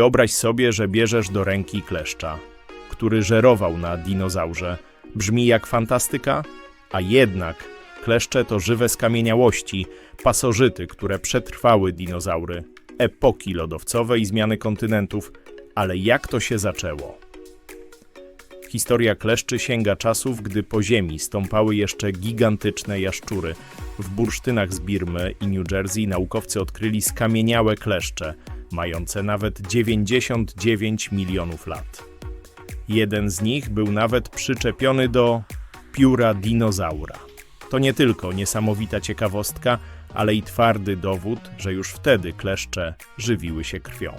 Wyobraź sobie, że bierzesz do ręki kleszcza, który żerował na dinozaurze. Brzmi jak fantastyka, a jednak kleszcze to żywe skamieniałości, pasożyty, które przetrwały dinozaury, epoki lodowcowe i zmiany kontynentów. Ale jak to się zaczęło? Historia kleszczy sięga czasów, gdy po ziemi stąpały jeszcze gigantyczne jaszczury. W bursztynach z Birmy i New Jersey naukowcy odkryli skamieniałe kleszcze, mające nawet 99 milionów lat. Jeden z nich był nawet przyczepiony do pióra dinozaura. To nie tylko niesamowita ciekawostka, ale i twardy dowód, że już wtedy kleszcze żywiły się krwią.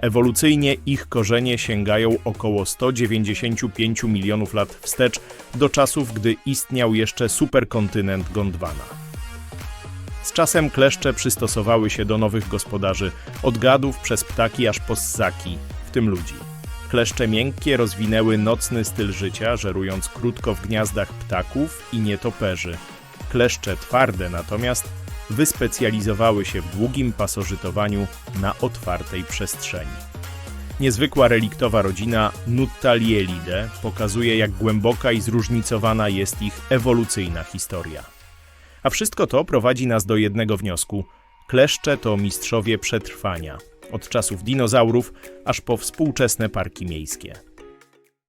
Ewolucyjnie ich korzenie sięgają około 195 milionów lat wstecz do czasów, gdy istniał jeszcze superkontynent Gondwana. Z czasem kleszcze przystosowały się do nowych gospodarzy, od gadów przez ptaki aż po ssaki, w tym ludzi. Kleszcze miękkie rozwinęły nocny styl życia, żerując krótko w gniazdach ptaków i nietoperzy. Kleszcze twarde natomiast wyspecjalizowały się w długim pasożytowaniu na otwartej przestrzeni. Niezwykła reliktowa rodzina Nuttalielidae pokazuje, jak głęboka i zróżnicowana jest ich ewolucyjna historia. A wszystko to prowadzi nas do jednego wniosku. Kleszcze to mistrzowie przetrwania, od czasów dinozaurów aż po współczesne parki miejskie.